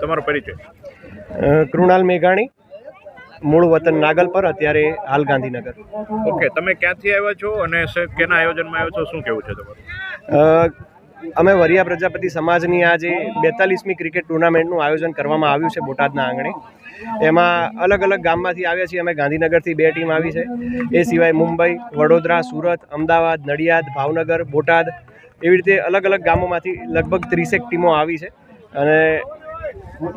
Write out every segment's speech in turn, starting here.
તમારો પરિચય. કૃણાલ મેઘાણી મૂળ વતન નાગલપર અત્યારે હાલ ગાંધીનગર. ઓકે તમે ક્યાંથી આવ્યા છો અને કેના આયોજનમાં આવ્યો છો? શું કેવું છે તમારું? અમે વરિયા પ્રજાપતિ સમાજની આજે બેતાલીસમી ક્રિકેટ ટુર્નામેન્ટનું આયોજન કરવામાં આવ્યું છે બોટાદના આંગણે. એમાં અલગ અલગ ગામમાંથી આવ્યા છીએ. અમે ગાંધીનગરથી બે ટીમ આવી છે. એ સિવાય મુંબઈ વડોદરા સુરત અમદાવાદ નડિયાદ ભાવનગર બોટાદ એવી રીતે અલગ અલગ ગામોમાંથી લગભગ ત્રીસેક ટીમો આવી છે. અને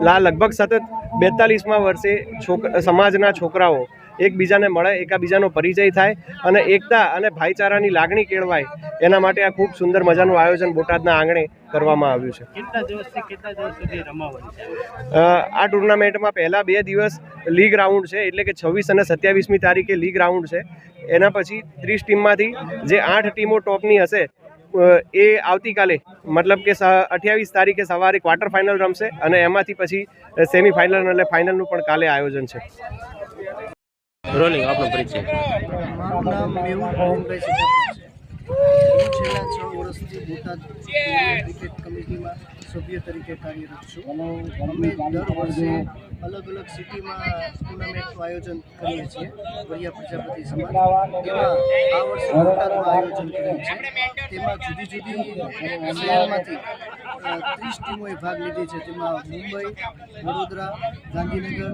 લા લગભગ સતત બેતાલીસમાં વર્ષે છોક સમાજના છોકરાઓ એકબીજાને મળે એકાબીજાનો પરિચય થાય અને એકતા અને ભાઈચારાની લાગણી કેળવાય. એના માટે આ ખૂબ સુંદર મજાનું આયોજન બોટાદના આંગણે કરવામાં આવ્યું છે. કેટલા દિવસથી કેટલા દિવસ સુધી રમાવાની આ ટુર્નામેન્ટમાં પહેલાં બે દિવસ લીગ રાઉન્ડ છે એટલે કે છવ્વીસ અને સત્યાવીસમી તારીખે લીગ રાઉન્ડ છે. એના પછી ત્રીસ ટીમમાંથી જે આઠ ટીમો ટોપની હશે એ આવતીકાલે મતલબ કે અઠ્યાવીસ તારીખે સવારે ક્વાર્ટર ફાઇનલ રમશે અને એમાંથી પછી સેમીફાઇનલ અને ફાઇનલનું પણ કાલે આયોજન છે. રોલિંગ આપનો પરિચય. મારું નામ મેહુલ ગોવિંદભાઈ છે. હું છેલ્લા છ વર્ષથી બોટાદ ક્રિકેટ કમિટીમાં સભ્ય તરીકે કાર્યરત છું અમે દર વર્ષે અલગ અલગ સિટીમાં ટુર્નામેન્ટનું આયોજન કરીએ છીએ. વરિયા પ્રજાપતિ સમાજ. તેમાં આ વર્ષે બોટાદનું આયોજન કરેલ છે. તેમાં જુદી જુદી શહેરમાંથી ત્રીસ ટીમોએ ભાગ લીધી છે. તેમાં મુંબઈ વડોદરા ગાંધીનગર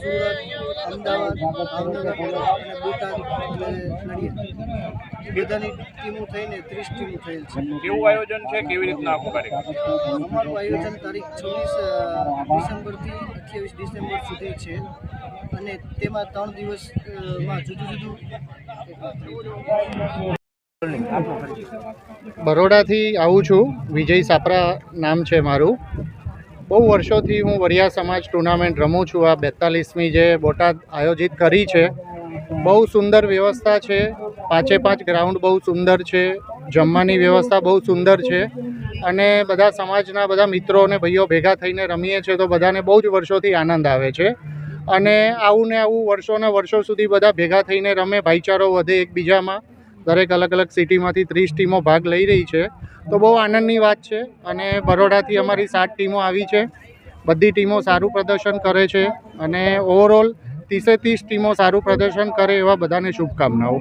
સુરત અમદાવાદ ભાવનગર અને બોટાદ અને નડિયાદ. બધાની ટીમો થઈને ત્રીસ ટીમો થયેલ છે. કેવું આયોજન છે? કેવી રીતના કાર્યક્રમ અમારું આયોજન તારીખ છવ્વીસ ડિસેમ્બરથી અઠ્યાવીસ ડિસેમ્બર સુધી છે. અને તેમાં ત્રણ દિવસમાં જુદું જુદું બરોડાથી આવું છું. વિજય સાપરા નામ છે મારું. બહુ વર્ષોથી હું વરિયા સમાજ ટુર્નામેન્ટ રમું છું. આ બેતાલીસમી જે બોટાદ આયોજિત કરી છે, બહુ સુંદર વ્યવસ્થા છે. પાંચે પાંચ ગ્રાઉન્ડ બહુ સુંદર છે. જમવાની વ્યવસ્થા બહુ સુંદર છે. અને બધા સમાજના બધા મિત્રો અને ભાઈઓ ભેગા થઈને રમીએ છીએ તો બધાને બહુ જ વર્ષોથી આનંદ આવે છે. અને આવું ને આવું વર્ષોના વર્ષો સુધી બધા ભેગા થઈને રમે, ભાઈચારો વધે એકબીજામાં. દરેક અલગ અલગ સિટીમાંથી ત્રીસ ટીમો ભાગ લઈ રહી છે. તો બહુ આનંદની વાત છે અને બરોડાથી અમારી સાત ટીમો આવી છે. બધી ટીમો સારું પ્રદર્શન કરે છે અને ઓવરઓલ ત્રીસે ત્રીસ ટીમો સારું પ્રદર્શન કરે એવા બધાને શુભકામનાઓ.